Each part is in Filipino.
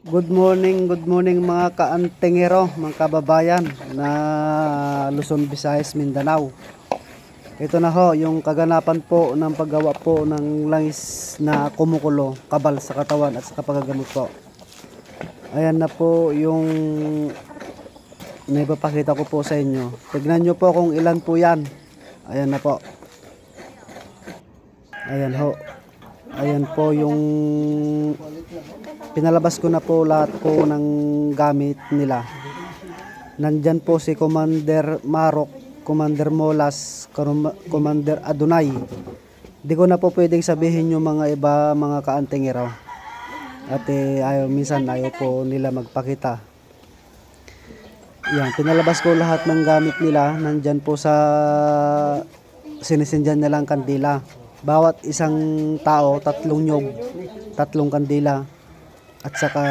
Good morning, good morning mga kaantingero, mga kababayan na Luzon, Visayas, Mindanao. Ito na ho, yung kaganapan po ng paggawa po ng langis na kumukulo, kabal sa katawan at sa pagagamot po. Ayan na po yung naipapakita ko po sa inyo. Tignan nyo po kung ilan po yan. Ayan na po. Ayan ho. Ayan po yung pinalabas ko na po lahat po ng gamit nila. Nandyan po si Commander Marok, Commander Molas, Commander Adonai. Di ko na po pwedeng sabihin yung mga iba, mga kaantingero. At eh, ayaw, minsan ayaw po nila magpakita. Yan, pinalabas ko lahat ng gamit nila. Nandyan po sa sinisindyan nilang kandila. Bawat isang tao, tatlong nyog, tatlong kandila, at saka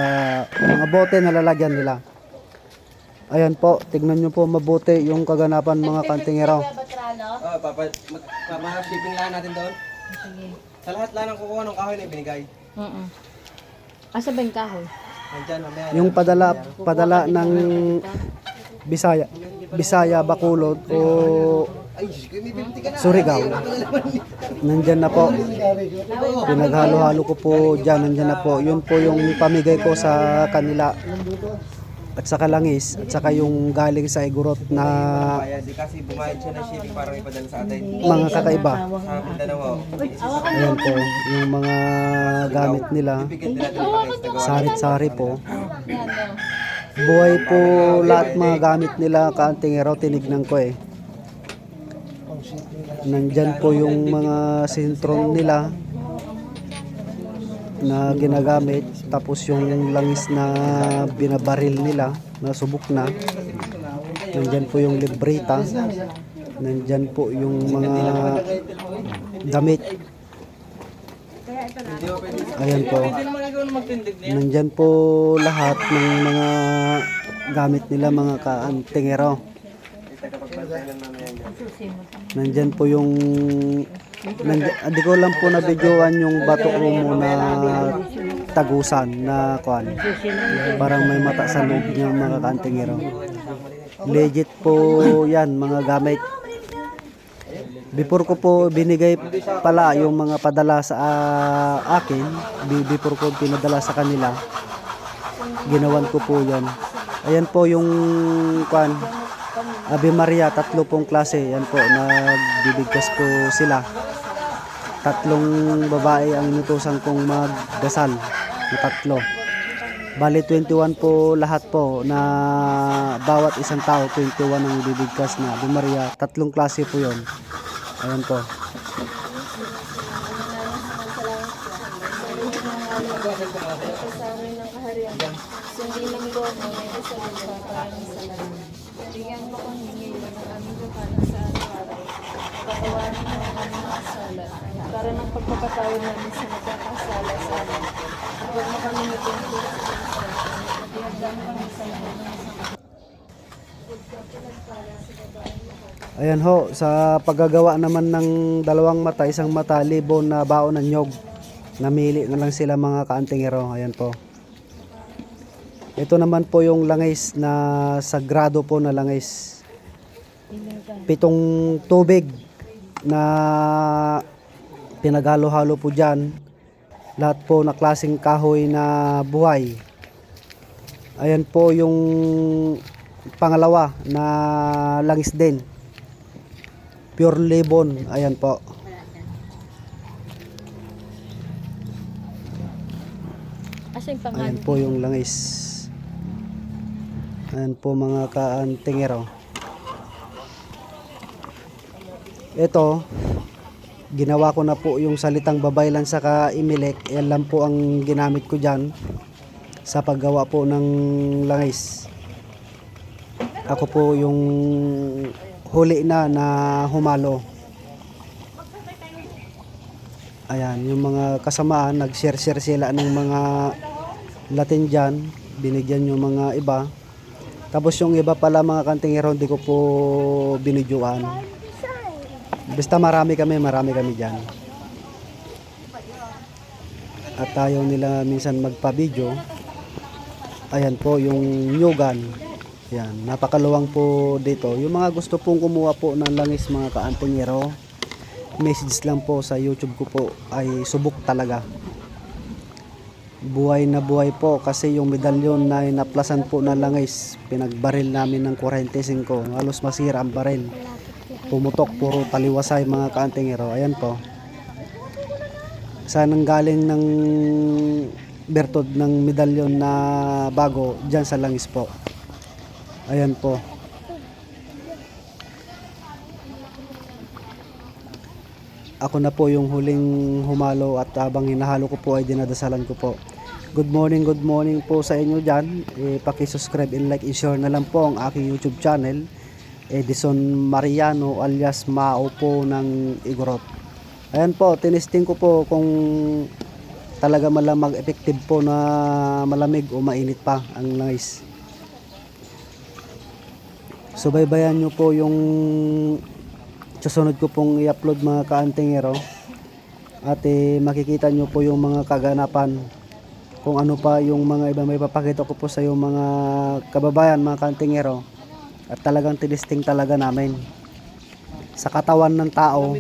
mga bote na lalagyan nila. Ayan po, tignan nyo po mabuti yung kaganapan mga kantingero. Oh, papa, mag, papa, shipping lang natin doon. Sige. Sa lahat lang ng kukuha ng kahoy na ibinigay. Oo. Asa ba yung kahoy? Nandyan, mamaya. Yung padala, padala ng Bisaya, Bisaya, Bacolod o Na. Surigao. Nandyan na po. Pinaghalo-halo ko po dyan. Nandyan na po. Yun po yung pamigay ko sa kanila. At saka langis. At saka yung galing sa Igorot na kasi bumayad siya ng shipping para may padala sa atin. mga kakaiba. Sa Mindanao. Ayan po. Yung mga gamit nila. Bibigyan din natin ng pangis na gawa. Sarit-sari po. Buhay po lahat mga gamit nila. Kaantingero tinignan ko eh. Nandyan po yung mga sintron nila na ginagamit. Tapos yung langis na binabaril nila na subok na. Nandyan po yung libreta nandyan po yung mga damit. Ayan po. Nandyan po lahat ng mga gamit nila mga kaantingero nandyan po yung hindi ko lang po na videoan yung bato mo na tagusan na kuan parang may mata sa loob ng mga kantingero. Legit po yan mga gamit. Before ko po binigay pala yung mga padala sa ah, akin before ko pinadala sa kanila ginawan ko po yan ayan po yung kuan Ave Maria, tatlo pong klase. Yan po, nagbibigkas po sila. Tatlong babae ang inutusan kong magdasal. Na tatlo. Bali 21 po lahat po na bawat isang tao 21 ang bibigkas na Ave Maria. Tatlong klase po yon. Ayan po. sa amin ng kaharian. Sundin ng loob mo ngayon sa lupa para sa lamin. Bigyan mo kong hingilan ng aming lupanan sa araw-araw. Patawarin mo ang aming mga sala. Para ng pagpapatawad namin sa nagkakasala sa amin. At huwag mo kami nagtungkol sa. At ihagdan mo kami sa masama. Ayan ho, sa paggagawa naman ng dalawang mata, isang mata, libo na baon ng nyog. Namili na lang sila mga kaantingero. Ayan po. Ito naman po yung langis na sagrado po na langis. Pitong tubig na pinaghalo-halo po dyan. Lahat po na klaseng kahoy na buhay. Ayan po yung pangalawa na langis din. Pure Lebon. Ayan po. Ayan po yung langis. Ayan po mga kaantingero. Ito, ginawa ko na po yung salitang babaylan sa kaimilik. Yan lang po ang ginamit ko dyan sa paggawa po ng langis. Ako po yung huli na na humalo. Ayan, yung mga kasamaan, nag-share-share sila ng mga Latin dyan. Binigyan yung mga iba. Tapos yung iba pala mga kantingero, hindi ko po binidyoan. Basta marami kami, marami kami dyan. At ayaw nila minsan magpa-video. Ayan po yung new gun. Yan, napakaluwang po dito. Yung mga gusto pong kumuha po ng langis mga kaantingero, message lang po sa YouTube ko po ay subok talaga. Buhay na buhay po kasi yung medalyon na inaplasan po na langis, pinagbaril namin ng 45, halos masira ang baril. Pumutok, puro taliwasay mga kaantingero. Ayan po. Saan ang galing ng bertod ng medalyon na bago dyan sa langis po. Ayan po. Ako na po yung huling humalo at habang hinahalo ko po ay dinadasalan ko po. Good morning, good morning po sa inyo dyan. Eh, paki-subscribe and like and share na lang po ang aking YouTube channel. Edison Mariano alias Mao po ng Igorot. Ayan po, tinisting ko po kung talaga malamag effective po na malamig o mainit pa ang langis. Subaybayan nyo po yung susunod ko pong i-upload mga kaantingero at eh, makikita nyo po yung mga kaganapan kung ano pa yung mga iba may papakita ko po sa yung mga kababayan mga kaantingero at talagang tinisting talaga namin sa katawan ng tao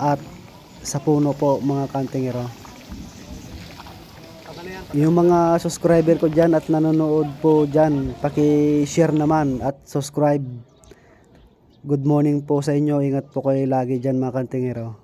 at sa puno po mga kantingero. Yung mga subscriber ko dyan at nanonood po dyan, paki-share naman at subscribe. Good morning po sa inyo. Ingat po kayo lagi dyan mga kantingero.